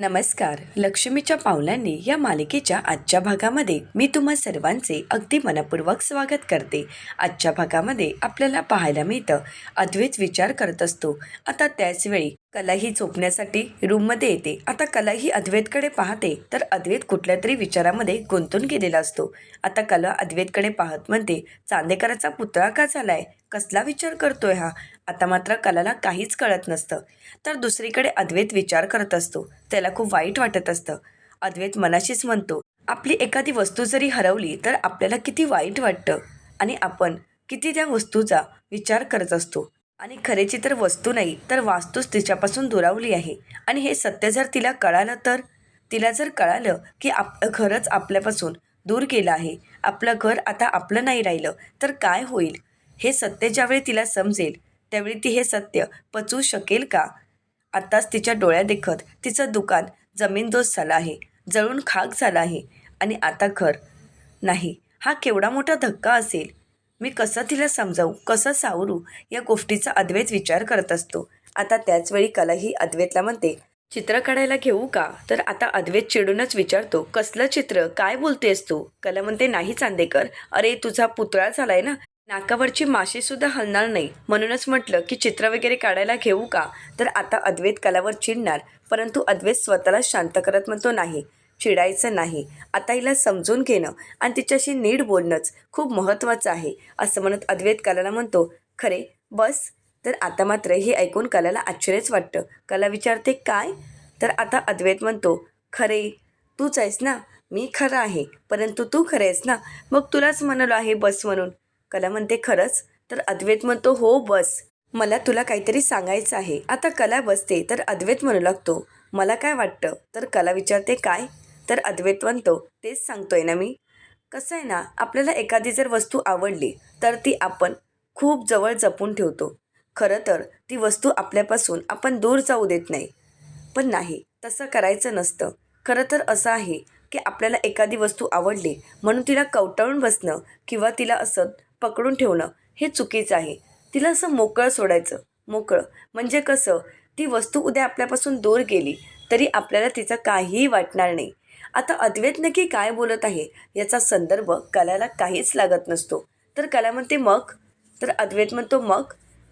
नमस्कार. लक्ष्मीच्या पावलांनी या मालिकेच्या आजच्या भागामध्ये मी तुम्हा सर्वांचे अगदी मनपूर्वक स्वागत करते. आजच्या भागामध्ये आपल्याला पाहायला मिळतं. अद्वैत विचार करत असतो. आता त्याचवेळी कलाही झोपण्यासाठी रूममध्ये येते. आता कलाही अद्वैतकडे पाहते तर अद्वैत कुठल्या तरी विचारामध्ये गुंतून गेलेला असतो. आता कला अद्वैतकडे पाहत म्हणते चांदेकराचा पुतळा का झालाय? कसला विचार करतोय हा? आता मात्र कलाला काहीच कळत नसतं. तर दुसरीकडे अद्वैत विचार करत असतो. त्याला खूप वाईट वाटत असतं. अद्वैत मनाशीच म्हणतो आपली एखादी वस्तू जरी हरवली तर आपल्याला किती वाईट वाटतं? आणि आपण किती त्या वस्तूचा? विचार करत असतो. आणि खरेची तर वस्तू नाही तर वास्तूच तिच्यापासून दुरावली आहे. आणि हे सत्य जर तिला कळालं तर? तिला जर कळालं की आप घरच आपल्यापासून दूर गेलं आहे आपलं घर आता आपलं नाही राहिलं तर काय होईल? हे सत्य ज्यावेळी तिला समजेल त्यावेळी ती हे सत्य पचवू शकेल का? आत्ताच तिच्या डोळ्या देखत तिचं दुकान जमीनदोस्त झालं आहे जळून खाक झालं आहे. आणि आता घर? नाही हा केवढा मोठा धक्का असेल? मी कसं तिला समजावू कसं सावरू या गोष्टीचा अद्वैत विचार करत असतो. आता त्याचवेळी कलाही अद्वैतला म्हणते चित्र काढायला घेऊ का? तर आता अद्वैत चिडूनच विचारतो कसलं चित्र? काय बोलतेस तू? कला म्हणते नाही चांदेकर. अरे तुझा पुतळा झालाय ना? नाकावरची माशी सुद्धा हलणार नाही. म्हणूनच म्हटलं की चित्र वगैरे काढायला घेऊ का? तर आता अद्वैत कलावर चिडणार परंतु अद्वैत स्वतःला शांत करत म्हणतो नाही. चिडायचं नाही. आता हिला समजून घेणं आणि तिच्याशी नीट बोलणंच खूप महत्त्वाचं आहे असं म्हणत अद्वैत कलाला म्हणतो. खरे बस. तर आता मात्र हे ऐकून कलाला आश्चर्यच वाटतं. कला विचारते काय? तर आता अद्वैत म्हणतो खरे तूच आहेस ना? मी खरं आहे. परंतु तू खरे आहेस ना? मग तुलाच म्हणालो आहे बस म्हणून. कला म्हणते खरंच? तर अद्वैत म्हणतो हो बस. मला तुला काहीतरी सांगायचं आहे. आता कला बसते. तर अद्वैत म्हणू लागतो. मला काय वाटतं? तर कला विचारते काय? तर अद्वैतवंत तेच सांगतोय ना मी? कसं आहे ना आपल्याला एखादी जर वस्तू आवडली तर ती आपण खूप जवळ जपून ठेवतो. खरं तर ती वस्तू आपल्यापासून आपण दूर जाऊ देत नाही. पण नाही तसं करायचं नसतं. खरं तर असं आहे की आपल्याला एखादी वस्तू आवडली म्हणून तिला कवटाळून बसणं किंवा तिला असं पकडून ठेवणं हे चुकीचं आहे. तिला असं मोकळं सोडायचं मोकळं. म्हणजे कसं ती वस्तू उद्या आपल्यापासून दूर गेली तरी आपल्याला तिचं काहीही वाटणार नाही. आता अद्वैत नक्की काय बोलत आहे? याचा संदर्भ कलाला काहीच लागत नसतो. तर कला म्हणते मग? तर अद्वैत म्हणतो मग?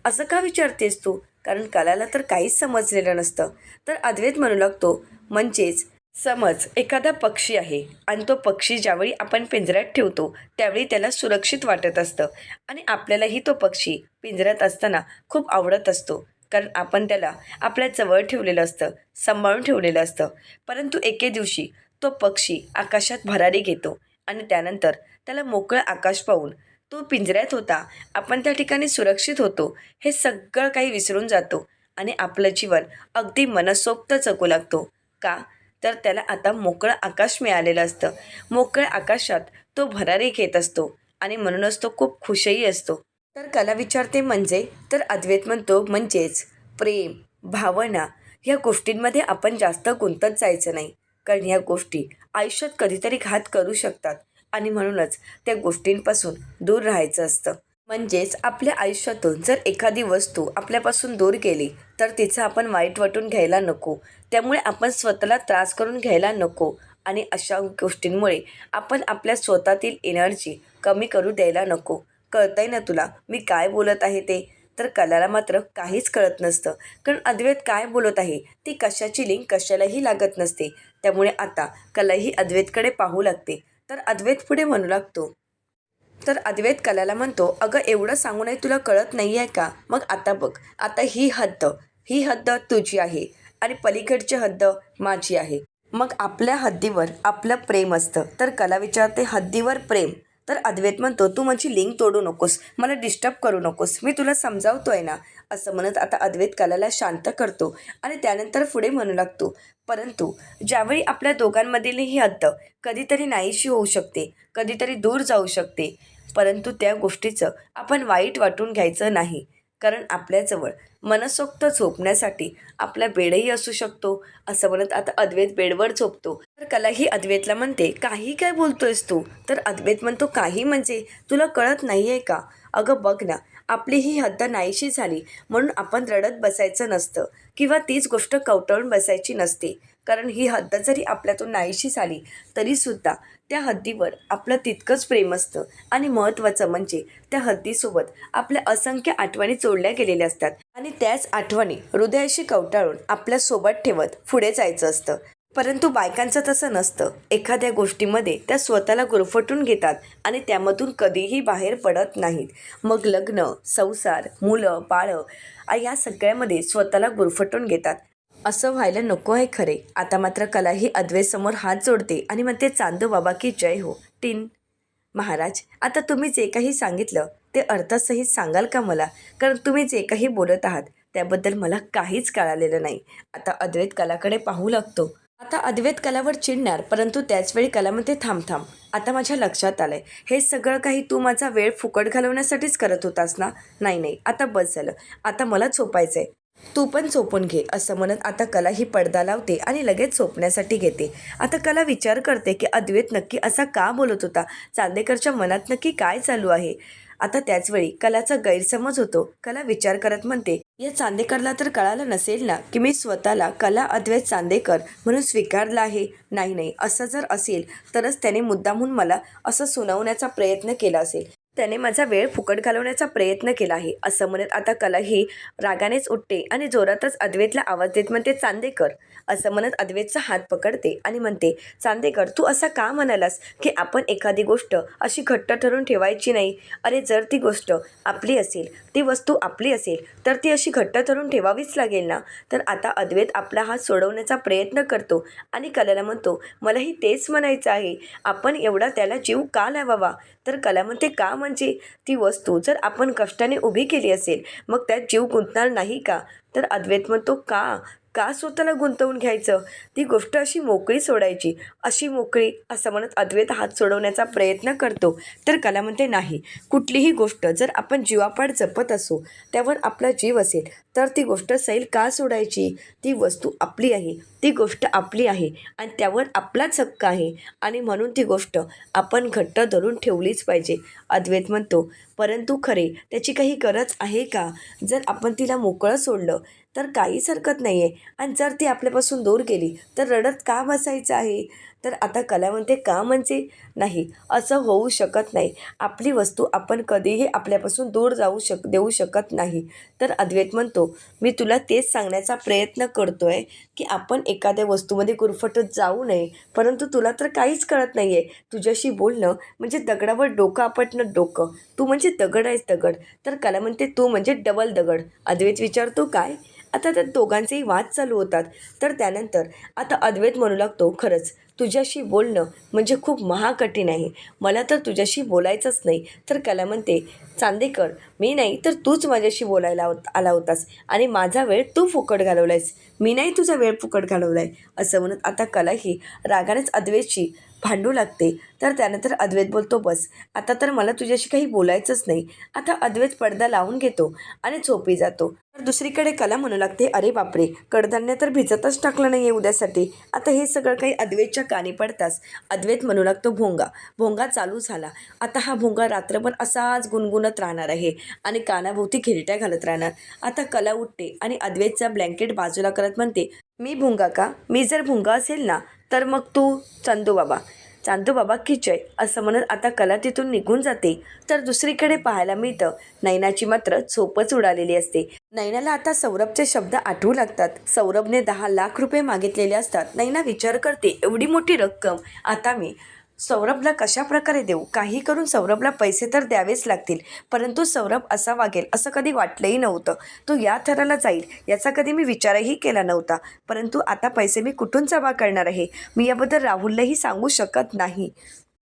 असं का विचारतेस तू? कारण कलाला तर काहीच समजलेलं नसतं. तर अद्वैत म्हणू लागतो म्हणजेच समज एखादा पक्षी आहे आणि तो पक्षी ज्यावेळी आपण पिंजऱ्यात ठेवतो त्यावेळी त्याला सुरक्षित वाटत असतं आणि आपल्यालाही तो पक्षी पिंजऱ्यात असताना खूप आवडत असतो. कारण आपण त्याला आपल्या जवळ ठेवलेलं असतं सांभाळून ठेवलेलं असतं. परंतु एके दिवशी तो पक्षी आकाशात भरारी घेतो आणि त्यानंतर त्याला मोकळं आकाश पाहून तो पिंजऱ्यात होता. आपण त्या ठिकाणी सुरक्षित होतो. हे सगळं काही विसरून जातो आणि आपलं जीवन अगदी मनसोक्त जगू लागतो. का? तर त्याला आता मोकळं आकाश मिळालेलं असतं. मोकळ्या आकाशात तो भरारी घेत असतो आणि म्हणूनच तो खूप खुशही असतो. तर कला विचारते म्हणजे? तर अद्वैत म्हणतो म्हणजेच प्रेम भावना ह्या गोष्टींमध्ये आपण जास्त गुंतत जायचं नाही. कारण ह्या गोष्टी आयुष्यात कधीतरी घात करू शकतात. आणि म्हणूनच त्या गोष्टींपासून दूर राहायचं असतं. म्हणजेच आपल्या आयुष्यातून जर एखादी वस्तू आपल्यापासून दूर गेली तर तिचं आपण वाईट वाटून घ्यायला नको. त्यामुळे आपण स्वतःला त्रास करून घ्यायला नको. आणि अशा गोष्टींमुळे आपण आपल्या स्वतःतील एनर्जी कमी करू द्यायला नको. कळतंय ना तुला मी काय बोलत आहे ते? तर कलाला मात्र काहीच कळत नसतं. कारण अद्वैत काय बोलत आहे? ती कशाची लिंक कशालाही लागत नसते. त्यामुळे आता कलाही अद्वैतकडे पाहू लागते. तर अद्वैत पुढे म्हणू लागतो. तर अद्वैत कलाला म्हणतो अगं एवढं सांगूनही तुला कळत नाही आहे का? मग आता बघ आता ही हद्द ही हद्द तुझी आहे आणि पलीकडची हद्द माझी आहे. मग आपल्या हद्दीवर आपलं प्रेम असतं. तर कला विचारते हद्दीवर प्रेम? तर अद्वैत म्हणतो तू माझी लिंक तोडू नकोस मला डिस्टर्ब करू नकोस. मी तुला समजावतो आहे ना असं म्हणत आता अद्वैत कलाला शांत करतो आणि त्यानंतर पुढे म्हणू लागतो. परंतु ज्यावेळी आपल्या दोघांमधील ही हद्द कधीतरी नाहीशी होऊ शकते कधीतरी दूर जाऊ शकते परंतु त्या गोष्टीचं आपण वाईट वाटून घ्यायचं नाही. कारण आपल्याजवळ मनसोक्त झोपण्यासाठी आपला बेडही असू शकतो असं म्हणत आता अद्वैत बेडवर झोपतो. तर कला ही अद्वैतला म्हणते काही काय बोलतोयस तू? तर अद्वैत म्हणतो काही म्हणजे? तुला कळत नाही आहे का? अगं बघ ना आपली ही हद्द नाहीशी झाली म्हणून आपण रडत बसायचं नसतं किंवा तीच गोष्ट कवटाळून बसायची नसते. कारण ही हद्द जरी आपल्यातून नाहीशी झाली तरीसुद्धा त्या हद्दीवर आपलं तितकंच प्रेम असतं. आणि महत्त्वाचं म्हणजे त्या हद्दीसोबत आपल्या असंख्य आठवणी जोडल्या गेलेल्या असतात. आणि त्याच आठवणी हृदयाशी कवटाळून आपल्यासोबत ठेवत पुढे जायचं असतं. परंतु बायकांचं तसं नसतं. एखाद्या गोष्टीमध्ये त्या स्वतःला गुरफटून घेतात आणि त्यामधून कधीही बाहेर पडत नाहीत. मग लग्न संसार मुलं बाळं या सगळ्यामध्ये स्वतःला गुरफटून घेतात. असं व्हायला नको आहे खरे. आता मात्र कला ही अद्वेसमोर हात जोडते आणि म्हणते चांदो बाबा की जय हो. टीन महाराज आता तुम्ही जे काही सांगितलं ते अर्थासहित सांगाल का मला? कारण तुम्ही जे काही बोलत आहात त्याबद्दल मला काहीच कळालेलं नाही. आता अद्वैत कलाकडे पाहू लागतो. आता अद्वैत कलावर चिडणार परंतु त्याचवेळी कलामध्ये थांब थांब आता माझ्या लक्षात आलंय. हे सगळं काही तू माझा वेळ फुकट घालवण्यासाठीच करत होतास ना? नाही नाही. आता बस झालं. आता मला झोपायचंय. तू पण झोपून घे असं म्हणत आता कला ही पडदा लावते आणि लगेच झोपण्यासाठी घेते. आता कला विचार करते की अद्वैत नक्की असा का बोलत होता? चांदेकरच्या मनात नक्की काय चालू आहे? आता त्याचवेळी कलाचा गैरसमज होतो. कला विचार करत म्हणते या चांदेकरला तर कळालं नसेल ना की मी स्वतःला कला अद्वैत चांदेकर म्हणून स्वीकारला आहे. नाही नाही असं जर असेल तरच त्याने मुद्दामहून मला असं सुनावण्याचा प्रयत्न केला असेल. त्याने माझा वेळ फुकट घालवण्याचा प्रयत्न केला आहे. असं म्हणत आता कला ही रागानेच उठते आणि जोरातच अद्वैतला आवाज देत म्हणते चांदेकर. असं म्हणत अद्वैतचा हात पकडते आणि म्हणते चांदेकर तू असा का म्हणालास की आपण एखादी गोष्ट अशी घट्ट ठरून ठेवायची नाही? अरे जर ती गोष्ट आपली असेल ती वस्तू आपली असेल तर ती अशी घट्ट ठरून ठेवावीच लागेल ना? तर आता अद्वैत आपला हात सोडवण्याचा प्रयत्न करतो आणि कलाला म्हणतो मलाही तेच म्हणायचं आहे. आपण एवढा त्याला जीव का लावावा? तर कला म्हणते का म्हणजे ती वस्तू जर आपण कष्टाने उभी केली असेल मग त्यात जीव गुंतणार नाही का? तर अद्वैत म्हणतो का? का स्वतःला गुंतवून घ्यायचं? ती गोष्ट अशी मोकळी सोडायची. अशी मोकळी असं म्हणत अद्वैत हात सोडवण्याचा प्रयत्न करतो. तर कला म्हणते नाही. कुठलीही गोष्ट जर आपण जीवापाड जपत असू त्यावर आपला जीव असेल तर ती गोष्ट सैल का सोडायची? ती वस्तू आपली आहे. ती गोष्ट आपली आहे आणि त्यावर आपलाच हक्क आहे आणि म्हणून ती गोष्ट आपण घट्ट धरून ठेवलीच पाहिजे. अद्वैत म्हणतो परंतु खरे त्याची काही गरज आहे का? जर आपण तिला मोकळं सोडलं तर काहीच हरकत नाही आहे आणि जर ती आपल्यापासून दूर गेली तर रडत का बसायचं आहे? तर आता कला म्हणते का म्हणजे? नाही असं होऊ शकत नाही. आपली वस्तू आपण कधीही आपल्यापासून दूर जाऊ शक देऊ शकत नाही. तर अद्वैत म्हणतो मी तुला तेच सांगण्याचा प्रयत्न करतो आहे की आपण एखाद्या वस्तूमध्ये गुरफटत जाऊ नये. परंतु तुला तर काहीच कळत नाही आहे तुझ्याशी बोलणं म्हणजे दगडावर डोकं आपटणं डोकं. तू म्हणजे दगड आहेस दगड. तर कला म्हणते तू म्हणजे डबल दगड. अद्वैत विचारतो काय? आता त्या दोघांचेही वाद चालू होतात. तर त्यानंतर आता अद्वैत म्हणू लागतो खरंच तुझ्याशी बोलणं म्हणजे खूप महाकठीण आहे. मला तर तुझ्याशी बोलायचंच नाही. तर कला म्हणते चांदेकर मी नाही तर तूच माझ्याशी बोलायला आला होतास आणि माझा वेळ तू फुकट घालवलायस. मी नाही तुझा वेळ फुकट घालवला आहे असं म्हणत आता कला ही रागानेच अद्वेची भांडू लागते. तर त्यानंतर अद्वैत बोलतो बस आता तर मला तुझ्याशी काही बोलायचंच नाही. आता अद्वैत पडदा लावून घेतो आणि झोपी जातो. तर दुसरीकडे कला म्हणू लागते अरे बापरे कडधान्य तर भिजतच टाकलं नाही आहे उद्यासाठी. आता हे सगळं काही अद्वैतच्या कानी पडताच. अद्वैत म्हणू लागतो भोंगा भोंगा चालू झाला. आता हा भोंगा रात्रभर असाच गुणगुणत राहणार आहे आणि कानाभोवती खिरट्या घालत राहणार. आता कला उठते आणि अद्वैतचा ब्लँकेट बाजूला करत म्हणते मी भुंगा का? मी जर भुंगा असेल ना तर मग तू चांदूबाबा बाबा. चांदू बाबा किचय असं म्हणत आता कला तिथून निघून जाते. तर दुसरीकडे पाहायला मिळतं. नैनाची मात्र झोपच उडालेली असते. नैनाला आता सौरभचे शब्द आठवू लागतात. सौरभने दहा लाख रुपये मागितलेले असतात. नैना विचार करते एवढी मोठी रक्कम. आता मी सौरभला कशा प्रकारे देऊ? काही करून सौरभला पैसे तर द्यावेच लागतील परंतु सौरभ असा वागेल असं कधी वाटलंही नव्हतं. तो या थराला जाईल याचा कधी मी विचारही केला नव्हता. परंतु आता पैसे मी कुठून जमा करणार आहे? मी याबद्दल राहुललाही सांगू शकत नाही.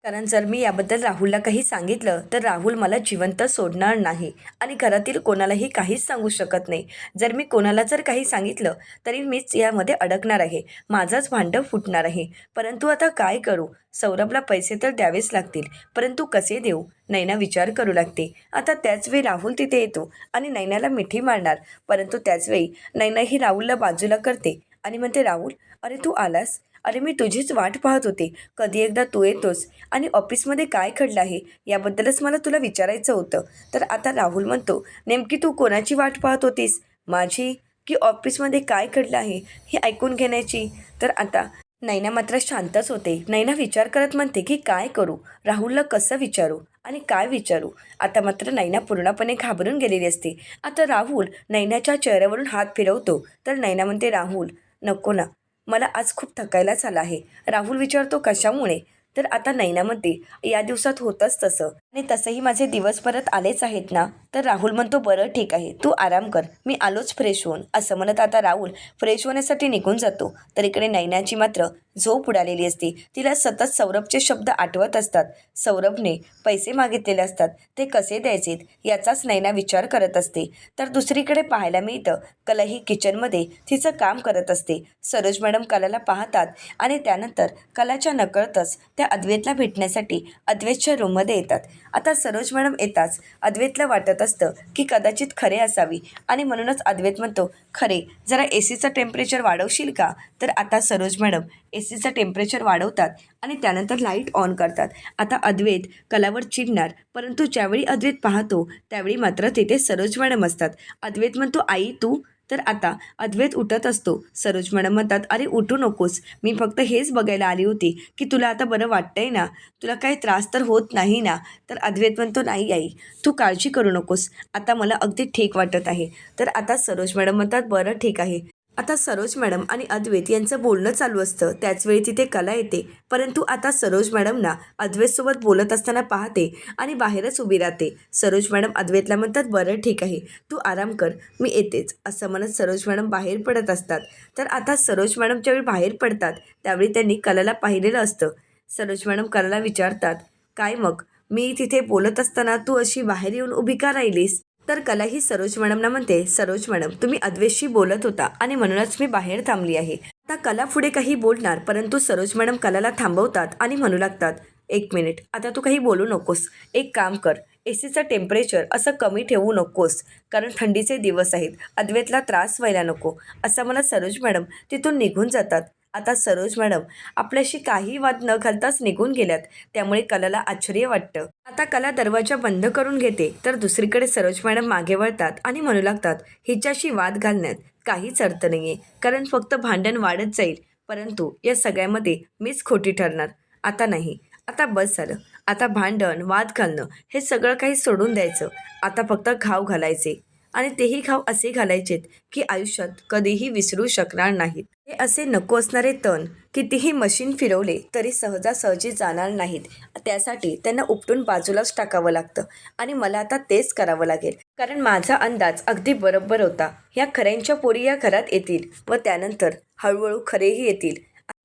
कारण जर मी याबद्दल राहुलला काही सांगितलं तर राहुल मला जिवंत सोडणार नाही. आणि घरातील कोणालाही काहीच सांगू शकत नाही. जर मी कोणाला जर काही सांगितलं तरी मीच यामध्ये अडकणार आहे. माझंच भांडं फुटणार आहे. परंतु आता काय करू? सौरभला पैसे तर द्यावेच लागतील परंतु कसे देऊ? नैना विचार करू लागते. आता त्याचवेळी राहुल तिथे येतो आणि नैनाला मिठी मारणार. परंतु त्याचवेळी नैना ही राहुलला बाजूला करते आणि म्हणते राहुल अरे तू आलास? अरे मी तुझीच वाट पाहत होते. कधी एकदा तू येतोस. आणि ऑफिसमध्ये काय घडलं आहे? याबद्दलच मला तुला विचारायचं होतं. तर आता राहुल म्हणतो नेमकी तू कोणाची वाट पाहत होतीस? माझी? की ऑफिसमध्ये काय घडलं आहे? हे ऐकून घेण्याची? तर आता नैना मात्र शांतच होते. नैना विचार करत म्हणते की काय करू? राहुलला कसं विचारू? आणि काय विचारू? आता मात्र नैना पूर्णपणे घाबरून गेलेली असते. आता राहुल नैनाच्या चेहऱ्यावरून हात फिरवतो. तर नैना म्हणते राहुल नको ना. मला आज खूप थकायलाच आला आहे. राहुल विचारतो कशामुळे? तर आता नैनामध्ये या दिवसात होतंच तसं. आणि तसंही माझे दिवस परत आलेच आहेत ना तर राहुल म्हणतो बरं ठीक आहे. तू आराम कर. मी आलोच फ्रेश होऊन. असं म्हणत आता राहुल फ्रेश होण्यासाठी निघून जातो. तर इकडे नैनाची मात्र झोप उडालेली असते. तिला सतत सौरभचे शब्द आठवत असतात. सौरभने पैसे मागितलेले असतात. ते कसे द्यायचेत याचाच नैना विचार करत असते. तर दुसरीकडे पाहायला मिळतं कलाही किचनमध्ये तिचं काम करत असते. सरोज मॅडम कलाला पाहतात आणि त्यानंतर कलाच्या नकळतच त्या अद्वैतला भेटण्यासाठी अद्वैतच्या रूममध्ये येतात. आता सरोज मॅडम येताच. अद्वैतला वाटत असतं की कदाचित खरे असावी. आणि म्हणूनच अद्वैत म्हणतो खरे जरा ए सीचं टेम्परेचर वाढवशील का? तर आता सरोज मॅडम ए सीचं टेम्परेचर वाढवतात आणि त्यानंतर लाइट ऑन करतात. आता अद्वैत कलावर चिडणार परंतु ज्यावेळी अद्वैत पाहतो त्यावेळी मात्र तिथे सरोज मॅडम असतात. अद्वैत म्हणतो आई तू तर आता अद्वैत उठत असतो. सरोज मॅडम म्हणतात अरे उठू नकोस. मी फक्त हेच बघायला आली होती की तुला आता बरं वाटतंय ना? तुला काही त्रास तर होत नाही ना? तर अद्वैत म्हणतो नाही आई. तू काळजी करू नकोस. आता मला अगदी ठीक वाटत आहे. तर आता सरोज मॅडम म्हणतात बरं ठीक आहे. आता सरोज मॅडम आणि अद्वैत यांचं बोलणं चालू असतं. त्याचवेळी तिथे कला येते. परंतु आता सरोज मॅडमना अद्वैतसोबत बोलत असताना पाहते आणि बाहेरच उभी राहते. सरोज मॅडम अद्वैतला म्हणतात बरं ठीक आहे. तू आराम कर. मी येतेच. असं म्हणत सरोज मॅडम बाहेर पडत असतात. तर आता सरोज मॅडम ज्यावेळी बाहेर पडतात. त्यावेळी त्यांनी कलाला पाहिलेलं असतं. सरोज मॅडम कलाला विचारतात काय मग? मी तिथे बोलत असताना तू अशी बाहेर येऊन उभी का राहिलीस? तर कला ही सरोज मॅडमना म्हणते सरोज मॅडम तुम्ही अद्वेशी बोलत होता आणि म्हणूनच मी बाहेर थांबली आहे. आता कला पुढे काही बोलणार परंतु सरोज मॅडम कलाला थांबवतात आणि म्हणू लागतात एक मिनिट आता तू काही बोलू नकोस. एक काम कर ए सीचं टेम्परेचर असं कमी ठेवू नकोस कारण थंडीचे दिवस आहेत अद्वेतला त्रास व्हायला नको. असं मला सरोज मॅडम तिथून निघून जातात. आता सरोज मॅडम आपल्याशी काही वाद न घालताच निघून गेल्यात त्यामुळे कलाला आश्चर्य वाटतं. आता कला दरवाजा बंद करून घेते तर दुसरीकडे सरोज मॅडम मागे वळतात आणि म्हणू लागतात हिच्याशी वाद घालण्यात काहीच अर्थ नाही आहे कारण फक्त भांडण वाढत जाईल. परंतु या सगळ्यामध्ये मीच खोटी ठरणार. आता नाही. आता बस झालं. आता भांडण वाद घालणं हे सगळं काही सोडून द्यायचं. आता फक्त घाव घालायचे. आणि तेही घाव असे घालायचेत की आयुष्यात कधीही विसरू शकणार नाहीत. हे असे नको असणारे तण कितीही मशीन फिरवले तरी सहजासहजी जाणार नाहीत. त्यासाठी त्यांना उपटून बाजूलाच टाकावं लागतं आणि मला आता तेच करावं लागेल. कारण माझा अंदाज अगदी बरोबर होता. ह्या खऱ्यांच्या पोरी या घरात येतील व त्यानंतर हळूहळू खरेही येतील.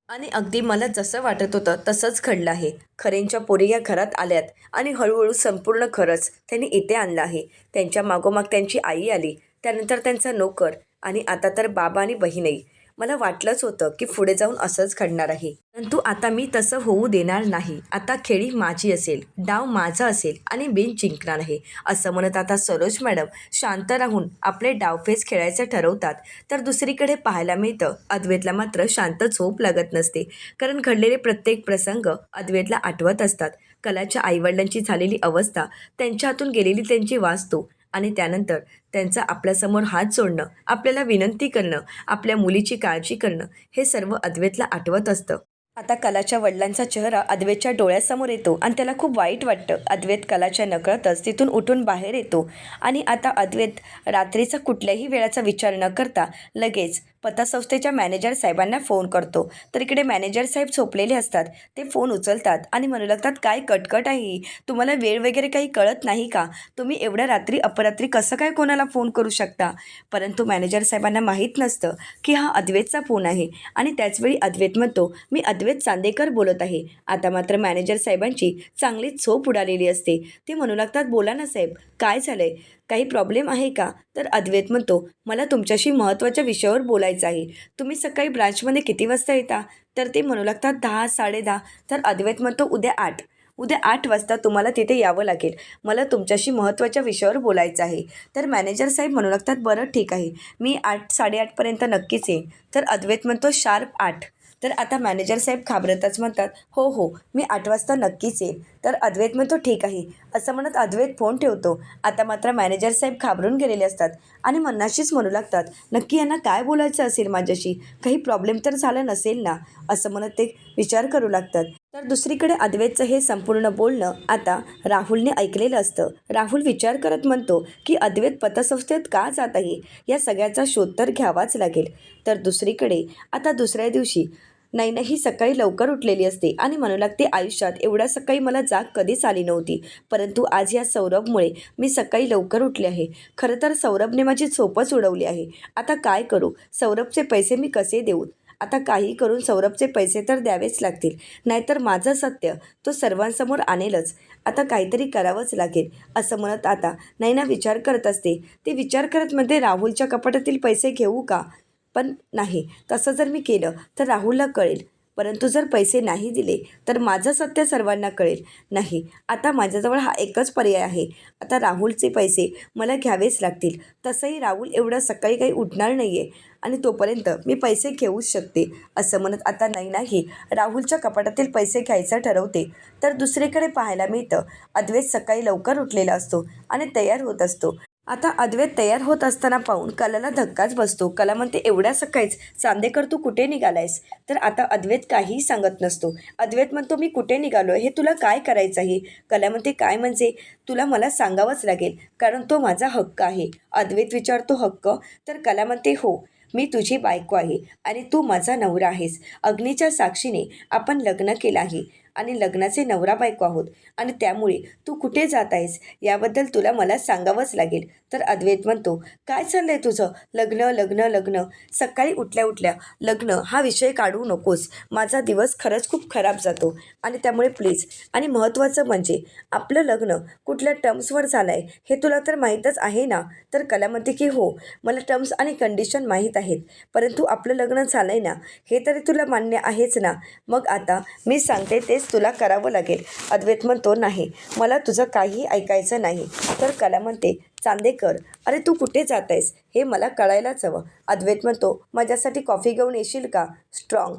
आणि अगदी मला जसं वाटत होतं तसंच घडलं आहे. खरेंच्या पोरी या घरात आल्यात आणि हळूहळू संपूर्ण खरंच त्यांनी इथे आणलं आहे. त्यांच्या मागोमाग त्यांची आई आली. त्यानंतर त्यांचा नोकर आणि आता तर बाबा आणि बहीणही. मला वाटलंच होतं की पुढे जाऊन असंच घडणार आहे. परंतु आता मी तसं होऊ देणार नाही. आता खेळी माझी असेल डाव माझा असेल आणि बिन जिंकणार आहे असं म्हणत आता सरोज मॅडम शांत राहून आपले डावफेस खेळायचं ठरवतात. तर दुसरीकडे पाहायला मिळतं अद्वैतला मात्र शांत झोप लागत नसते. कारण घडलेले प्रत्येक प्रसंग अद्वैतला आठवत असतात. कलाच्या आईवडिलांची झालेली अवस्था त्यांच्या हातून गेलेली त्यांची वास्तू आणि त्यानंतर त्यांचा आपल्यासमोर हात जोडणं आपल्याला विनंती करणं आपल्या मुलीची काळजी करणं हे सर्व अद्वैतला आठवत असतं. आता कलाच्या वडिलांचा चेहरा अद्वैतच्या डोळ्यासमोर येतो आणि त्याला खूप वाईट वाटतं. अद्वैत कलाच्या नकळतच तिथून उठून बाहेर येतो. आणि आता अद्वैत रात्रीचा कुठल्याही वेळाचा विचार न करता लगेच पतसंस्थेच्या मॅनेजर साहेबांना फोन करतो. तर इकडे मॅनेजर साहेब झोपलेले असतात. ते फोन उचलतात आणि म्हणू लागतात काय कटकट आहे ही? तुम्हाला वेळ वगैरे काही कळत नाही का? तुम्ही एवढ्या रात्री अपरात्री कसं काय कोणाला फोन करू शकता? परंतु मॅनेजर साहेबांना माहीत नसतं की हा अद्वैतचा फोन आहे. आणि त्याचवेळी अद्वैत म्हणतो मी अद्वैत चांदेकर बोलत आहे. आता मात्र मॅनेजर साहेबांची चांगलीच झोप उडालेली असते. ते म्हणू लागतात बोला ना साहेब काय झालंय? काही प्रॉब्लेम आहे का? तर अद्वैत म्हणतो मला तुमच्याशी महत्त्वाच्या विषयावर बोलायचं आहे. तुम्ही सकाळी ब्रांचमध्ये किती वाजता येता? तर ते म्हणू लागतात दहा साडेदहा तर अद्वैत म्हणतो उद्या आठ. उद्या आठ वाजता तुम्हाला तिथे यावं लागेल. मला तुमच्याशी महत्त्वाच्या विषयावर बोलायचं आहे. तर मॅनेजर साहेब म्हणू लागतात बरं ठीक आहे. मी आठ साडेआठपर्यंत नक्कीच येईन. तर अद्वैत म्हणतो शार्प आठ. तर आता मॅनेजर साहेब घाबरतच म्हणतात हो हो मी आठ वाजता नक्कीच येईल. तर अद्वैत म्हणतो ठीक आहे. असं म्हणत अद्वैत फोन ठेवतो. आता मात्र मॅनेजर साहेब घाबरून गेलेले असतात आणि मनाशीच म्हणू लागतात नक्की यांना काय बोलायचं असेल माझ्याशी? काही प्रॉब्लेम तर झाला नसेल ना? असं म्हणत ते विचार करू लागतात. तर दुसरीकडे अद्वैतचं हे संपूर्ण बोलणं आता राहुलने ऐकलेलं असतं. राहुल विचार करत म्हणतो की अद्वैत पतसंस्थेत का जात आहे? या सगळ्याचा शोध तर घ्यावाच लागेल. तर दुसरीकडे आता दुसऱ्या दिवशी नैना ही सकाळी लवकर उठलेली असते आणि म्हणू लागते आयुष्यात एवढ्या सकाळी मला जाग कधीच आली नव्हती. परंतु आज या सौरभमुळे मी सकाळी लवकर उठले आहे. खरं तर सौरभने माझी झोपच उडवली आहे. आता काय करू? सौरभचे पैसे मी कसे देऊ? आता काही करून सौरभचे पैसे तर द्यावेच लागतील. नाहीतर माझं सत्य तो सर्वांसमोर आणेलच. आता काहीतरी करावंच लागेल असं म्हणत आता नैना विचार करत असते. ते विचार करत मध्ये राहुलच्या कपाटातील पैसे घेऊ का? पण नाही. तसं जर मी केलं तर राहुलला कळेल. परंतु जर पैसे नाही दिले तर माझं सत्य सर्वांना कळेल. नाही आता माझ्याजवळ हा एकच पर्याय आहे. आता राहुलचे पैसे मला घ्यावेच लागतील. तसंही राहुल एवढं सकाळी काही उठणार नाही आहे आणि तोपर्यंत मी पैसे घेऊच शकते असं म्हणत आता नाही नाही. राहुलच्या कपाटातील पैसे घ्यायचं ठरवते. तर दुसरीकडे पाहायला मिळतं. अद्वैत सकाळी लवकर उठलेला असतो आणि तयार होत असतो. आता अद्वैत तयार होत असताना पाहून कलाला धक्काच बसतो. कला म्हणते एवढ्या सकाळीच चांदेकर तू कुठे निघालायस? तर आता अद्वैत काहीही सांगत नसतो. अद्वैत म्हणतो मी कुठे निघालो? हे तुला काय करायचं आहे कला म्हणते काय म्हणजे? तुला मला सांगावंच लागेल कारण तो माझा हक्क आहे. अद्वैत विचारतो हक्क? तर कला म्हणते हो मी तुझी बायको आहे आणि तू माझा नवरा आहेस. अग्नीच्या साक्षीने आपण लग्न केलं आहे. आणि लग्नाचे नवरा बायको आहोत. आणि त्यामुळे तू कुठे जात आहेस? याबद्दल तुला मला सांगावंच लागेल. तर अद्वैत म्हणतो काय चाललं आहे तुझं? लग्न लग्न लग्न. सकाळी उठल्या उठल्या लग्न हा विषय काढू नकोस. माझा दिवस खरंच खूप खराब जातो. आणि त्यामुळे प्लीज आणि महत्त्वाचं म्हणजे आपलं लग्न कुठल्या टर्म्सवर झालं आहे हे तुला तर माहीतच आहे ना? तर कला म्हणते की हो मला टर्म्स आणि कंडिशन माहीत आहेत. परंतु आपलं लग्न झालं आहे ना? हे तरी तुला मान्य आहेच ना? मग आता मी सांगते तेच तुला करावं लागेल. अद्वैत म्हणतो नाही मला तुझं काही ऐकायचं नाही. तर कला म्हणते चांदेकर अरे तू कुठे जात आहेस हे मला कळायलाच हवं. अद्वैत म्हणतो माझ्यासाठी कॉफी घेऊन येशील का? स्ट्रॉंग.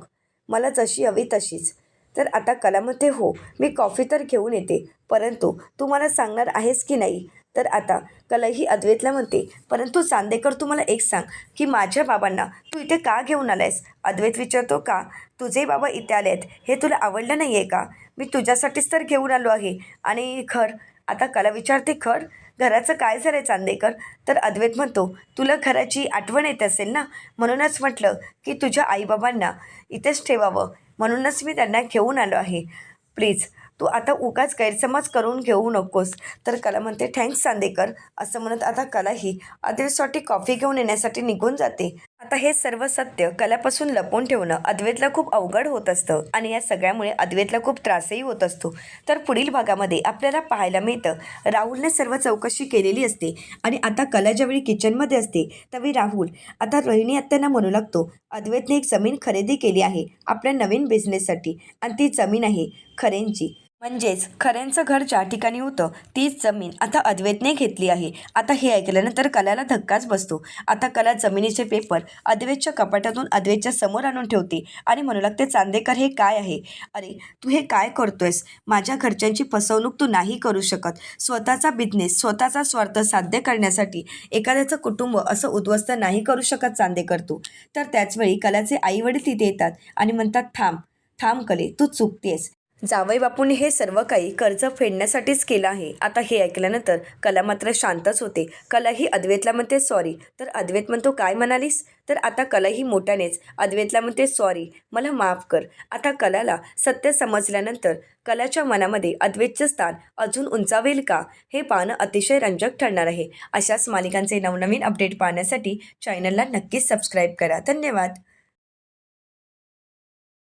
मला जशी हवी तशीच. तर आता कला म्हणते हो मी कॉफी तर घेऊन येते परंतु तू मला सांगणार आहेस की नाही? तर आता कलही अद्वैतला म्हणते परंतु चांदेकर तू मला एक सांग की माझ्या बाबांना तू इथे का घेऊन आलायस? अद्वैत विचारतो का? तुझे बाबा इथे आले आहेत? हे तुला आवडलं नाही आहे का? मी तुझ्यासाठीच तर घेऊन आलो आहे. आणि खर आता कला विचारते खर घराचं काय झालं आहे चांदेकर? तर अद्वैत म्हणतो तुला घराची आठवण येत असेल ना? म्हणूनच म्हटलं की तुझ्या आईबाबांना इथेच ठेवावं. म्हणूनच मी त्यांना घेऊन आलो आहे. प्लीज तू आता उगाच गैरसमज करून घेऊ नकोस. तर कला म्हणते थँक्स चांदेकर असं म्हणत आता कला ही अद्वैतसाठी कॉफी घेऊन येण्यासाठी निघून जाते. आता हे सर्व सत्य कलापासून लपवून ठेवणं अद्वैतला खूप अवघड होत असतं आणि या सगळ्यामुळे अद्वैतला खूप त्रासही होत असतो. तर पुढील भागामध्ये आपल्याला पाहायला मिळतं. राहुलने सर्व चौकशी केलेली असते आणि आता कला ज्यावेळी किचनमध्ये असते त्यावेळी राहुल आता रोहिणी आत्यांना म्हणू लागतो अद्वैतने एक जमीन खरेदी केली आहे आपल्या नवीन बिझनेससाठी आणि ती जमीन आहे खरेंची. म्हणजेच खऱ्यांचं घर ज्या ठिकाणी होतं तीच जमीन आता अद्वैतने घेतली आहे. आता हे ऐकल्यानंतर कलाला धक्काच बसतो. आता कला जमिनीचे पेपर अद्वैतच्या कपाटातून अद्वैतच्या समोर आणून ठेवते आणि म्हणू लागते चांदेकर हे काय आहे? अरे तू हे काय करतोयस? माझ्या घरच्यांची फसवणूक तू नाही करू शकत. स्वतःचा बिझनेस स्वतःचा स्वार्थ साध्य करण्यासाठी एखाद्याचं कुटुंब असं उद्ध्वस्त नाही करू शकत चांदेकर तू. तर त्याचवेळी कलाचे आईवडील तिथे येतात आणि म्हणतात थांब थांब कले तू चुकतेस. जावई बापूंनी हे सर्व काही कर्ज फेडण्यासाठीच केलं आहे. आता हे ऐकल्यानंतर कला मात्र शांतच होते. कला ही अद्वैतला म्हणते सॉरी. तर अद्वैत म्हणतो काय म्हणालीस? तर आता कला ही मोठ्यानेच. अद्वैतला म्हणते सॉरी. मला माफ कर. आता कलाला सत्य समजल्यानंतर कलाच्या मनामध्ये अद्वेतचं स्थान अजून उंचावेल का? हे पाहणं अतिशय रंजक ठरणार आहे. अशाच मालिकांचे नवनवीन अपडेट पाहण्यासाठी चॅनलला नक्कीच सबस्क्राईब करा. धन्यवाद.